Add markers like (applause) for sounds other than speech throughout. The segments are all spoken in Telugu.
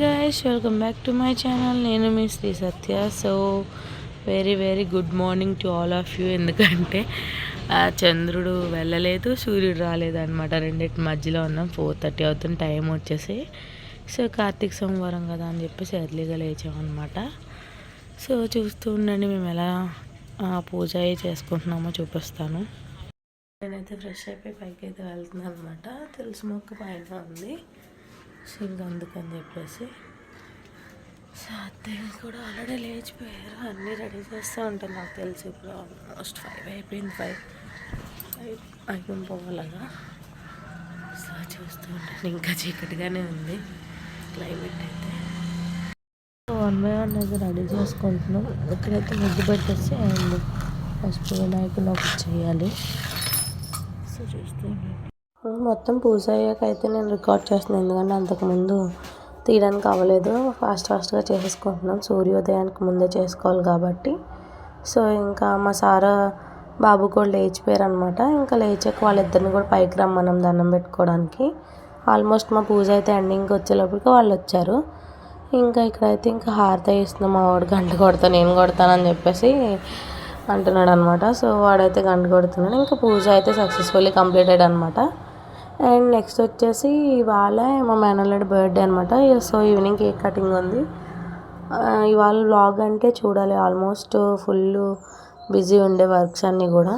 Guys welcome back to my channel నేను మీ Sri Satya. So very very good morning to all of you ఎందుకంటే ఆ, చంద్రుడు వెళ్ళలేదు సూర్యుడు రాలేదన్నమాట రెండింటి మధ్యలో ఉన్నాం. ఫోర్ థర్టీ అవుతుంది టైం వచ్చేసి. సో కార్తీక సోమవారం కదా అని చెప్పేసి ఎర్లీగా లేచామన్నమాట సో చూస్తూ ఉండండి మేము ఎలా పూజ చేసుకుంటున్నామో చూపిస్తాను. నేనైతే ఫ్రెష్ అయిపోయి పైకి అయితే వెళ్తున్నాను అనమాట తులసి మొక్క పైన ఉంది. సో ఇంకా అందుకని చెప్పేసి. సో అత్తయ్య కూడా ఆల్రెడీ లేచిపోయారు. అన్నీ రెడీ చేస్తూ ఉంటాను నాకు తెలిసి ఇప్పుడు ఆల్మోస్ట్ ఫైవ్ అయిపోయింది ఫైవ్. ఫైవ్ అయిపోయి పోవాలగా. సో చూస్తూ ఉంటాను. ఇంకా చీకటిగానే ఉంది. క్లైమేట్ అయితే. వన్ బై వన్ అయితే రెడీ చేసుకుంటున్నాం. ఇక్కడైతే ముగ్గు పెట్టేసి అండ్ ఫస్ట్ వినాయకుని ఒకటి చేయాలి. సో చూస్తూ ఉంటాను. మొత్తం పూజ అయ్యాక అయితే నేను రికార్డ్ చేస్తున్నాను ఎందుకంటే అంతకుముందు తీయడానికి అవ్వలేదు. ఫాస్ట్ ఫాస్ట్గా చేసేసుకుంటున్నాం. సూర్యోదయానికి ముందే చేసుకోవాలి కాబట్టి. సో ఇంకా మా సారా బాబు కూడా లేచిపోయారు అనమాట ఇంకా లేచాక వాళ్ళిద్దరిని కూడా పైకి రమ్మన్నాం దండం పెట్టుకోవడానికి. ఆల్మోస్ట్ మా పూజ అయితే ఎండింగ్కి వచ్చేలోపలికి వాళ్ళు వచ్చారు. ఇంకా ఇక్కడైతే ఇంకా హారత ఇస్తున్నాం మా వాడు గంట కొడతా నేను కొడతానని చెప్పేసి అంటున్నాడు అనమాట సో వాడైతే గంట కొడుతున్నాడు. ఇంకా పూజ అయితే సక్సెస్ఫుల్లీ కంప్లీటెడ్ అనమాట అండ్ నెక్స్ట్ వచ్చేసి ఇవాళ మా మేనల్లుడి బర్త్డే అనమాట సో ఈవినింగ్ కేక్ కటింగ్ ఉంది. ఇవాళ వ్లాగ్ అంటే చూడాలి. ఆల్మోస్ట్ ఫుల్ బిజీ ఉండే వర్క్స్ అన్నీ కూడా.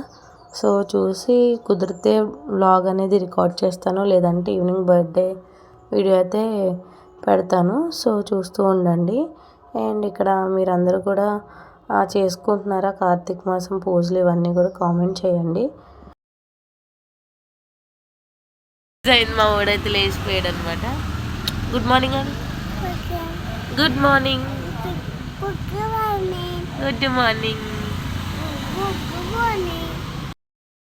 సో చూసి కుదిరితే వ్లాగ్ అనేది రికార్డ్ చేస్తాను. లేదంటే ఈవినింగ్ బర్త్డే వీడియో అయితే పెడతాను. సో చూస్తూ ఉండండి. అండ్ ఇక్కడ మీరందరూ కూడా చేసుకుంటున్నారా? కార్తీక మాసం పూజలు ఇవన్నీ కూడా కామెంట్ చేయండి. మా ఊడైతే లేచిపోయాడు అనమాట గుడ్ మార్నింగ్ అండి గుడ్ మార్నింగ్ గుడ్ మార్నింగ్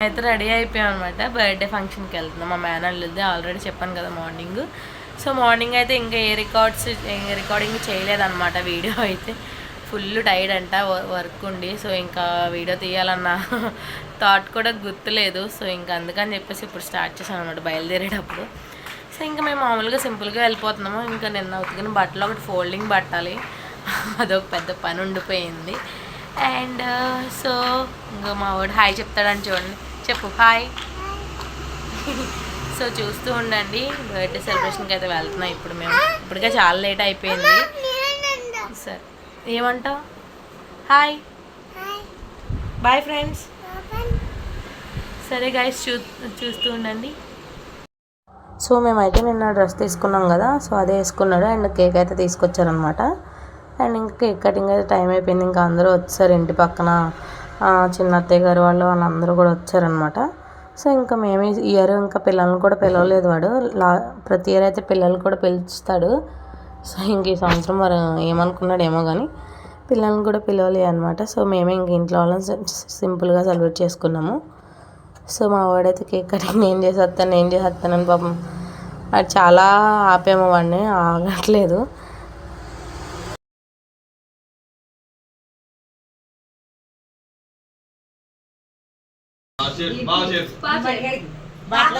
అయితే రెడీ అయిపోయాం అనమాట బర్త్డే ఫంక్షన్కి వెళ్తున్నాం. మా మేనల్లుది ఆల్రెడీ చెప్పాను కదా మార్నింగ్ సో మార్నింగ్ అయితే ఇంకా ఏ రికార్డ్స్ ఏ రికార్డింగ్ చేయలేదన్నమాట. వీడియో అయితే. ఫుల్ టైర్డ్ అంట వర్క్ ఉండి. సో ఇంకా వీడియో తీయాలన్న (laughs) థాట్ కూడా గుర్తులేదు. సో ఇంకా అందుకని చెప్పేసి ఇప్పుడు స్టార్ట్ చేసాం అనమాట బయలుదేరేటప్పుడు. సో ఇంకా మేము మామూలుగా సింపుల్గా వెళ్ళిపోతున్నాము. ఇంకా నిన్న ఉతికిన బట్టలు ఒకటి ఫోల్డింగ్ పట్టాలి. (laughs) అదొక పెద్ద పని ఉండిపోయింది. అండ్ సో ఇంకా మా వాడు హాయ్ చెప్తాడని చూడండి. చెప్పు హాయ్. (laughs) సో చూస్తూ ఉండండి. బర్త్డే సెలబ్రేషన్కి అయితే వెళ్తున్నాం. ఇప్పుడు మేము ఇప్పటికే చాలా లేట్ అయిపోయింది. సరే. ఏమంటావు? హాయ్ బాయ్ ఫ్రెండ్స్ సరే గైస్ చూ చూస్తూ ఉండండి. సో మేమైతే నిన్న డ్రెస్ తీసుకున్నాం కదా సో అదే వేసుకున్నాడు. అండ్ కేక్ అయితే తీసుకొచ్చారనమాట అండ్ ఇంకా కేక్ కటింగ్ అయితే టైం అయిపోయింది. ఇంకా అందరూ వచ్చారు ఇంటి పక్కన. చిన్న అత్తయ్య గారు వాళ్ళు వాళ్ళందరూ కూడా వచ్చారనమాట సో ఇంకా మేము ఇయర్ ఇంకా పిల్లల్ని కూడా పిలవలేదు వాడు. లా ప్రతి ఇయర్ అయితే పిల్లల్ని కూడా పిలుస్తాడు. సో ఇంక ఈ సంవత్సరం మరి ఏమనుకున్నాడు ఏమో కానీ పిల్లల్ని కూడా పిలవలే అనమాట సో మేమే ఇంక ఇంట్లో వాళ్ళని సింపుల్గా సెలబ్రేట్ చేసుకున్నాము సో మా వాడైతే కేక్ కటింగ్ నేను చేసేస్తాను నేను చేసేస్తానని పాపం అది చాలా ఆపేమో వాడిని ఆగట్లేదు బాగా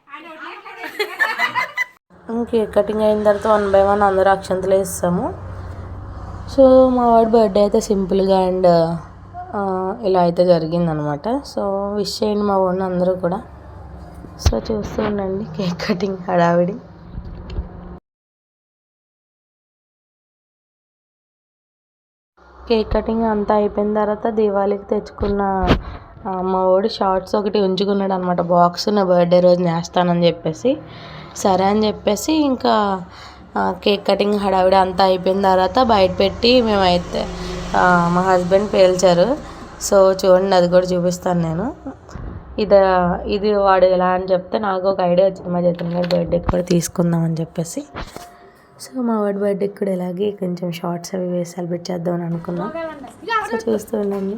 కేక్ కటింగ్ అయిన తర్వాత వన్ బై వన్ అందరూ అక్షంతలు వేస్తాము. సో మా వాడి బర్త్డే అయితే సింపుల్గా అండ్ ఇలా అయితే జరిగిందనమాట. సో విష్ చేయండి మా వాడిని అందరూ కూడా. సో చూస్తూ ఉండండి కేక్ కటింగ్ హడావిడి. కేక్ కటింగ్ అంతా అయిపోయిన తర్వాత దీవాళికి తెచ్చుకున్న మా వాడు షార్ట్స్ ఒకటి ఉంచుకున్నాడు అనమాట బాక్స్ నా బర్త్డే రోజు నేస్తానని చెప్పేసి. సరే అని చెప్పేసి ఇంకా కేక్ కటింగ్ హడావిడి అంతా అయిపోయిన తర్వాత బయట పెట్టి మేమైతే మా హస్బెండ్ పేల్చారు. సో చూడండి అది కూడా చూపిస్తాను నేను. ఇది ఇది వాడు ఎలా అని చెప్తే నాకు ఒక ఐడియా వచ్చింది. మా జతన్ గారి బర్త్డేకి కూడా తీసుకుందాం అని చెప్పేసి. సో మా వాడి బర్త్డేకి కూడా ఇలాగే కొంచెం షార్ట్స్ అవి వేసి సెలబ్రేట్ చేద్దాం అని అనుకున్నాం. సో చూస్తూ ఉండండి.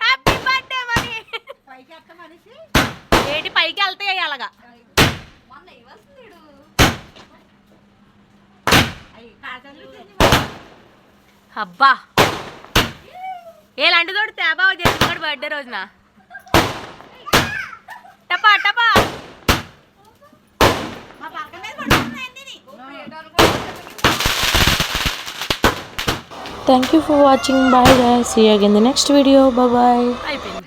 హ్యాపీ బర్త్డే మనీ ఏంటి పైకి వెళ్తాయి అలాగా అబ్బా. ఏ లంటి తోటి తేబా చేస్తున్నాడు బర్త్డే రోజున? టపా టపా. Thank you for watching bye bye see again the next video bye అయిపోయింది.